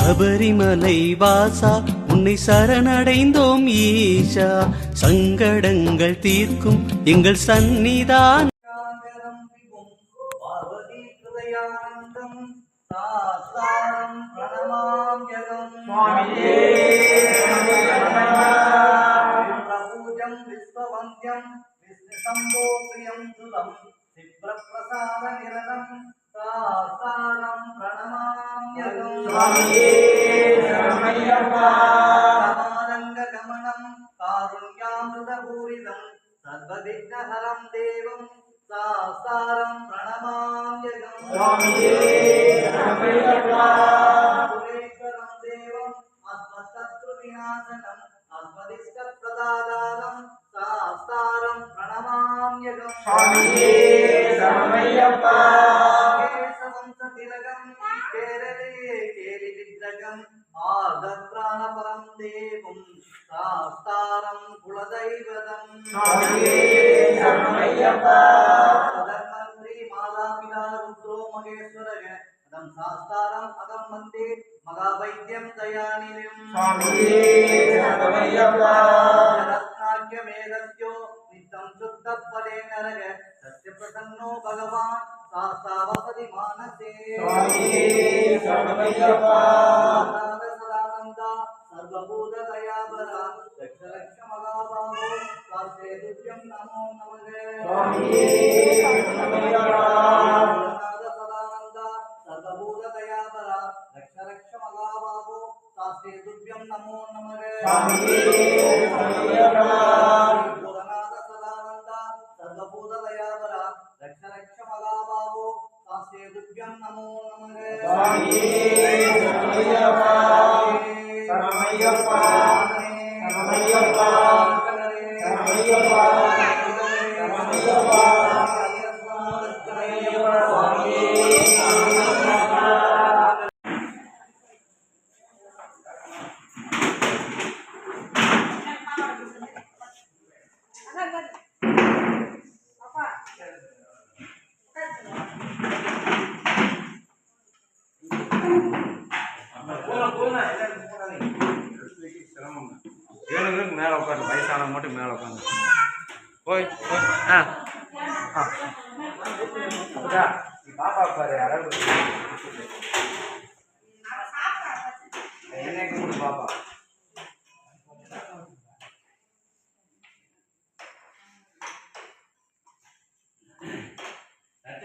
சபரிமலை வாசா உன்னை சரணடைந்தோம் ஈஷா. சங்கடங்கள் தீர்க்கும் எங்கள் சந்நிதான். ம் பார்வதி ஹிருதயானந்தம் விஸ்வவந்தியம் விஷ்ணுசம்போ பிரியம் சுதம் சிப்ரப்பிரசாத நிரதம் கமனம் காருண்யாமிருதபூரிதம் சர்வவிக்னஹரம் தேவம் சாஸ்தாரம் பிரணமாம்யகம் சுரேஸ்வரம் தேவம் அஸ்மத்சத்ருவிநாசனம் அஸ்மதிஷ்டப்பிரதாதாரம் சாஸ்தாரம் பிரணமாம்யகம் கேசவம்சதிலகம் தேவம் சாஸ்தாரம் குலதைவதம் பிரதமந்திரி மாதாபிதா ருத்ரோ மகேஸ்வரக அதம் சாஸ்தாரம் அகம் வந்தே மகாவைத்தியம் தயாநிதிம் ரத்னாக்கியமேதஸ்யோ நித்தம் சுத்தப்பதே நரக சத்ய பிரசன்னோ பகவான் சாஸ்தா வசதி மானசே சதானந்த నమో నమరే బుధనాథ సదానంద సర్వభూతదయావర రక్ష రక్ష మగాబాబు శాస్త్రేదుభ్యం నమో. నమరే வேணுங்கிறது மேலே உட்காந்து வயசானவங்க மட்டும் மேலே உட்காந்து போய் போய். ஆ. ஆ. நீ பாப்பா பாரு அழகு என்னைக்கு கூட பாப்பா?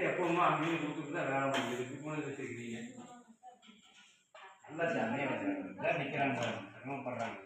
எப்பவுமே அங்கேயும் கொடுத்துட்டு தான் வேலை முடியுது இப்படி வச்சுருக்கீங்க நல்லா ஜாலியாக நிற்கிறாங்க சிரமப்படுறாங்க.